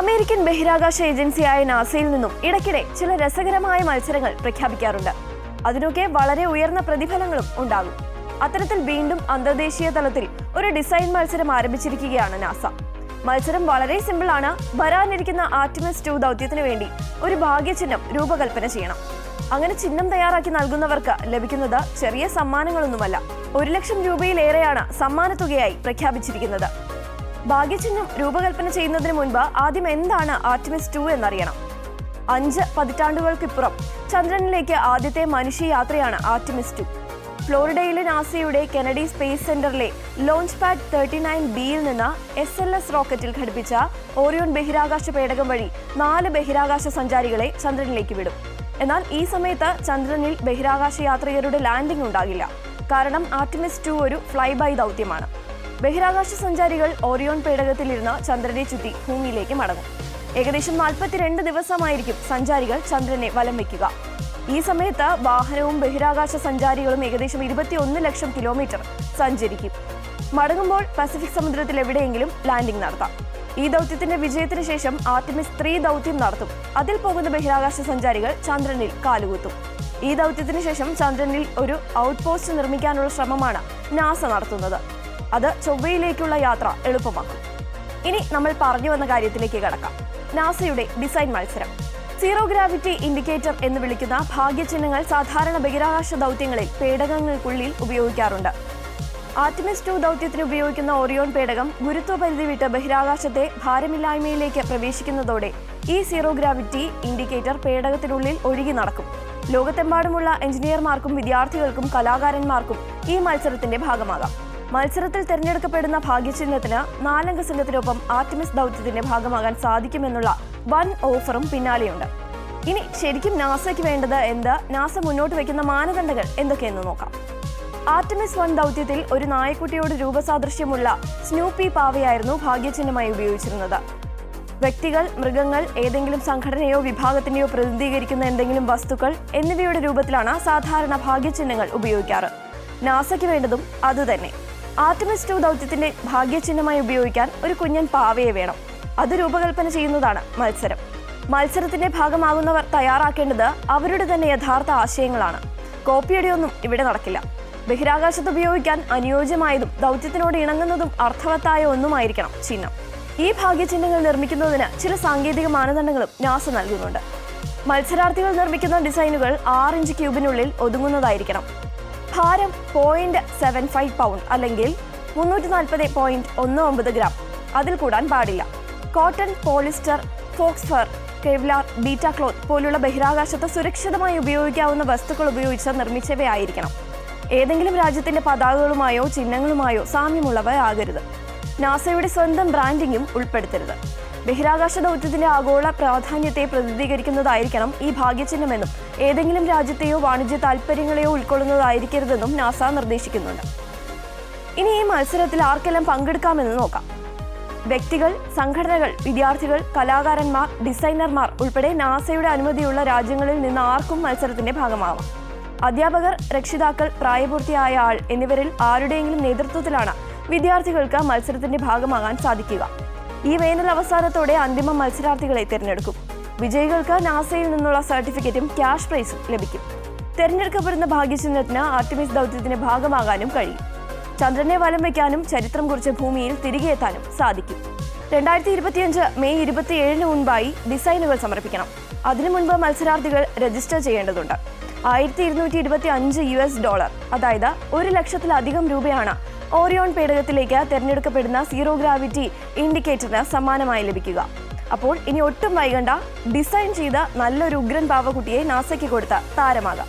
American ബഹിരാകാശ ഏജൻസിയായ നാസയിൽ നിന്നും ഇടയ്ക്കിടെ ചില രസകരമായ മത്സരങ്ങൾ പ്രഖ്യാപിക്കാറുണ്ട്. അതിനൊക്കെ വളരെ ഉയർന്ന പ്രതിഫലങ്ങളും ഉണ്ടാകും. അത്തരത്തിൽ വീണ്ടും അന്തർദേശീയ തലത്തിൽ ഒരു ഡിസൈൻ മത്സരം ആരംഭിച്ചിരിക്കുകയാണ് നാസ. മത്സരം വളരെ സിമ്പിൾ ആണ് വരാനിരിക്കുന്ന ആർട്ടിമിസ് ടു ദൗത്യത്തിന് വേണ്ടി ഒരു ഭാഗ്യചിഹ്നം രൂപകൽപ്പന ചെയ്യണം. അങ്ങനെ ചിഹ്നം തയ്യാറാക്കി നൽകുന്നവർക്ക് ലഭിക്കുന്നത് ചെറിയ സമ്മാനങ്ങളൊന്നുമല്ല. ഒരു ലക്ഷം രൂപയിലേറെയാണ് സമ്മാനത്തുകയായി പ്രഖ്യാപിച്ചിരിക്കുന്നത്. ഭാഗ്യചിഹ്നം രൂപകൽപ്പന ചെയ്യുന്നതിന് മുൻപ് ആദ്യം എന്താണ് ആർട്ടിമിസ് ടു എന്നറിയണം? അഞ്ച് പതിറ്റാണ്ടുകൾക്കിപ്പുറം ചന്ദ്രനിലേക്ക് ആദ്യത്തെ മനുഷ്യ യാത്രയാണ് ആർട്ടിമിസ് ടു. ഫ്ലോറിഡയിലെ നാസയുടെ Kennedy space centre launch pad thirty nine ബിയിൽ നിന്ന് എസ് എൽ എസ് റോക്കറ്റിൽ ഘടിപ്പിച്ച ഓറിയോൺ ബഹിരാകാശ പേടകം വഴി നാല് ബഹിരാകാശ സഞ്ചാരികളെ ചന്ദ്രനിലേക്ക് വിടും. എന്നാൽ ഈ സമയത്ത് ചന്ദ്രനിൽ ബഹിരാകാശ യാത്രികരുടെ ലാൻഡിംഗ് ഉണ്ടാകില്ല. കാരണം ആർട്ടിമിസ് ടു ഒരു ഫ്ലൈ ബൈ ദൗത്യമാണ്. ബഹിരാകാശ സഞ്ചാരികൾ ഓറിയോൺ പേടകത്തിലിരുന്ന് ചന്ദ്രനെ ചുറ്റി ഭൂമിയിലേക്ക് മടങ്ങും. ഏകദേശം നാൽപ്പത്തിരണ്ട് ദിവസമായിരിക്കും സഞ്ചാരികൾ ചന്ദ്രനെ വലം വയ്ക്കുക ഈ സമയത്ത് വാഹനവും ബഹിരാകാശ സഞ്ചാരികളും ഏകദേശം ഇരുപത്തിയൊന്ന് ലക്ഷം കിലോമീറ്റർ സഞ്ചരിക്കും. മടങ്ങുമ്പോൾ പസഫിക് സമുദ്രത്തിൽ എവിടെയെങ്കിലും ലാൻഡിംഗ് നടത്താം. ഈ ദൗത്യത്തിന്റെ വിജയത്തിന് ശേഷം ആർട്ടിമിസ് ത്രീ ദൗത്യം നടത്തും. അതിൽ പോകുന്ന ബഹിരാകാശ സഞ്ചാരികൾ ചന്ദ്രനിൽ കാലുകുത്തും. ഈ ദൗത്യത്തിന് ശേഷം ചന്ദ്രനിൽ ഒരു ഔട്ട് പോസ്റ്റ് നിർമ്മിക്കാനുള്ള ശ്രമമാണ് നാസ നടത്തുന്നത്. അത് ചൊവ്വയിലേക്കുള്ള യാത്ര എളുപ്പമാക്കും. ഇനി നമ്മൾ പറഞ്ഞു വന്ന കാര്യത്തിലേക്ക് കടക്കാം. നാസയുടെ ഡിസൈൻ മത്സരം. സീറോ ഗ്രാവിറ്റി ഇൻഡിക്കേറ്റർ എന്ന് വിളിക്കുന്ന ഭാഗ്യചിഹ്നങ്ങൾ സാധാരണ ബഹിരാകാശ ദൗത്യങ്ങളിൽ പേടകങ്ങൾക്കുള്ളിൽ ഉപയോഗിക്കാറുണ്ട്. ആർട്ടിമിസ് ടു ദൗത്യത്തിന് ഉപയോഗിക്കുന്ന ഓറിയോൺ പേടകം ഗുരുത്വപരിധി വിട്ട് ബഹിരാകാശത്തെ ഭാരമില്ലായ്മയിലേക്ക് പ്രവേശിക്കുന്നതോടെ ഈ സീറോ ഗ്രാവിറ്റി ഇൻഡിക്കേറ്റർ പേടകത്തിനുള്ളിൽ ഒഴുകി നടക്കും. ലോകത്തെമ്പാടുമുള്ള എഞ്ചിനീയർമാർക്കും വിദ്യാർത്ഥികൾക്കും കലാകാരന്മാർക്കും ഈ മത്സരത്തിന്റെ ഭാഗമാകാം. മത്സരത്തിൽ തിരഞ്ഞെടുക്കപ്പെടുന്ന ഭാഗ്യചിഹ്നത്തിന് നാലംഗ സംഘത്തിനൊപ്പം ആർട്ടിമിസ് ദൗത്യത്തിന്റെ ഭാഗമാകാൻ സാധിക്കുമെന്നുള്ള വൻ ഓഫറും പിന്നാലെയുണ്ട്. ഇനി ശരിക്കും നാസയ്ക്ക് വേണ്ടത് എന്ത്? നാസ മുന്നോട്ട് വയ്ക്കുന്ന മാനദണ്ഡങ്ങൾ എന്തൊക്കെയെന്ന് നോക്കാം. ആർട്ടിമിസ് വൺ ദൗത്യത്തിൽ ഒരു നായക്കുട്ടിയോട് രൂപസാദൃശ്യമുള്ള സ്നൂപ്പി പാവയായിരുന്നു ഭാഗ്യചിഹ്നമായി ഉപയോഗിച്ചിരുന്നത്. വ്യക്തികൾ മൃഗങ്ങൾ ഏതെങ്കിലും സംഘടനയോ വിഭാഗത്തിന്റെയോ പ്രതിനിധീകരിക്കുന്ന എന്തെങ്കിലും വസ്തുക്കൾ എന്നിവയുടെ രൂപത്തിലാണ് സാധാരണ ഭാഗ്യചിഹ്നങ്ങൾ ഉപയോഗിക്കാറ്. നാസയ്ക്ക് വേണ്ടതും അതുതന്നെ. ആർട്ടിമിസ് ദൗത്യത്തിന്റെ ഭാഗ്യചിഹ്നമായി ഉപയോഗിക്കാൻ ഒരു കുഞ്ഞൻ പാവയെ വേണം. അത് രൂപകൽപ്പന ചെയ്യുന്നതാണ് മത്സരം. മത്സരത്തിന്റെ ഭാഗമാകുന്നവർ തയ്യാറാക്കേണ്ടത് അവരുടെ തന്നെ യഥാർത്ഥ ആശയങ്ങളാണ്. കോപ്പിയടിയൊന്നും ഇവിടെ നടക്കില്ല. ബഹിരാകാശത്ത് ഉപയോഗിക്കാൻ അനുയോജ്യമായതും ദൗത്യത്തിനോട് ഇണങ്ങുന്നതും അർത്ഥവത്തായ ഒന്നുമായിരിക്കണം ചിഹ്നം. ഈ ഭാഗ്യചിഹ്നങ്ങൾ നിർമ്മിക്കുന്നതിന് ചില സാങ്കേതിക മാനദണ്ഡങ്ങളും നാസ നൽകുന്നുണ്ട്. മത്സരാർത്ഥികൾ നിർമ്മിക്കുന്ന ഡിസൈനുകൾ ആറ് ഇഞ്ച് ക്യൂബിനുള്ളിൽ ഒതുങ്ങുന്നതായിരിക്കണം. ഭാരം പോയിന്റ് സെവൻ ഫൈവ് പൗണ്ട് അല്ലെങ്കിൽ മുന്നൂറ്റി നാൽപ്പത് പോയിന്റ് ഒന്ന് ഒമ്പത് ഗ്രാം അതിൽ കൂടാൻ പാടില്ല. Cotton polyester faux fur Kevlar beta cloth പോലുള്ള ബഹിരാകാശത്ത് സുരക്ഷിതമായി ഉപയോഗിക്കാവുന്ന വസ്തുക്കൾ ഉപയോഗിച്ച് നിർമ്മിച്ചവയായിരിക്കണം. ഏതെങ്കിലും രാജ്യത്തിന്റെ പതാകകളുമായോ ചിഹ്നങ്ങളുമായോ സാമ്യമുള്ളവ ആകരുത് നാസയുടെ സ്വന്തം ബ്രാൻഡിങ്ങും ഉൾപ്പെടുത്തരുത്. ബഹിരാകാശ ദൗത്യത്തിന്റെ ആഗോള പ്രാധാന്യത്തെ പ്രതിനിധീകരിക്കുന്നതായിരിക്കണം ഈ ഭാഗ്യചിഹ്നമെന്നും ഏതെങ്കിലും രാജ്യത്തെയോ വാണിജ്യ താൽപ്പര്യങ്ങളെയോ ഉൾക്കൊള്ളുന്നതായിരിക്കരുതെന്നും നാസ നിർദ്ദേശിക്കുന്നുണ്ട്. ഇനി ഈ മത്സരത്തിൽ ആർക്കെല്ലാം പങ്കെടുക്കാമെന്ന് നോക്കാം. വ്യക്തികൾ സംഘടനകൾ വിദ്യാർത്ഥികൾ കലാകാരന്മാർ ഡിസൈനർമാർ ഉൾപ്പെടെ നാസയുടെ അനുമതിയുള്ള രാജ്യങ്ങളിൽ നിന്ന് ആർക്കും മത്സരത്തിന്റെ ഭാഗമാവാം. അധ്യാപകർ രക്ഷിതാക്കൾ പ്രായപൂർത്തിയായ ആൾ എന്നിവരിൽ ആരുടെയെങ്കിലും നേതൃത്വത്തിലാണ് വിദ്യാർത്ഥികൾക്ക് മത്സരത്തിന്റെ ഭാഗമാകാൻ സാധിക്കുക. ഈ വേനൽ അവസാനത്തോടെ അന്തിമ മത്സരാർത്ഥികളെ തിരഞ്ഞെടുക്കും. വിജയികൾക്ക് നാസയിൽ നിന്നുള്ള സർട്ടിഫിക്കറ്റും ക്യാഷ് പ്രൈസും ലഭിക്കും. തിരഞ്ഞെടുക്കപ്പെടുന്ന ഭാഗ്യചിഹ്നത്തിന് ആർട്ടിമിസ് ദൗത്യത്തിന്റെ ഭാഗമാകാനും കഴിയും. ചന്ദ്രനെ വലം വയ്ക്കാനും ചരിത്രം കുറിച്ച് ഭൂമിയിൽ തിരികെ എത്താനും സാധിക്കും. രണ്ടായിരത്തി ഇരുപത്തിയഞ്ച് മെയ് ഇരുപത്തിയേഴിന് മുൻപായി ഡിസൈനുകൾ സമർപ്പിക്കണം. അതിനു മുൻപ് മത്സരാർത്ഥികൾ രജിസ്റ്റർ ചെയ്യേണ്ടതുണ്ട്. ആയിരത്തി ഇരുന്നൂറ്റി ഇരുപത്തി അഞ്ച് യു എസ് ഡോളർ അതായത് ഒരു ലക്ഷത്തിലധികം രൂപയാണ് ഓറിയോൺ പേടകത്തിലേക്ക് തിരഞ്ഞെടുക്കപ്പെടുന്ന സീറോ ഗ്രാവിറ്റി ഇൻഡിക്കേറ്ററിന് സമാനമായി ലഭിക്കുക. അപ്പോൾ ഇനി ഒട്ടും വൈകണ്ട ഡിസൈൻ ചെയ്ത നല്ലൊരു ഉഗ്രൻ പാവക്കുട്ടിയെ നാസയ്ക്ക് കൊടുത്ത താരമാകാം.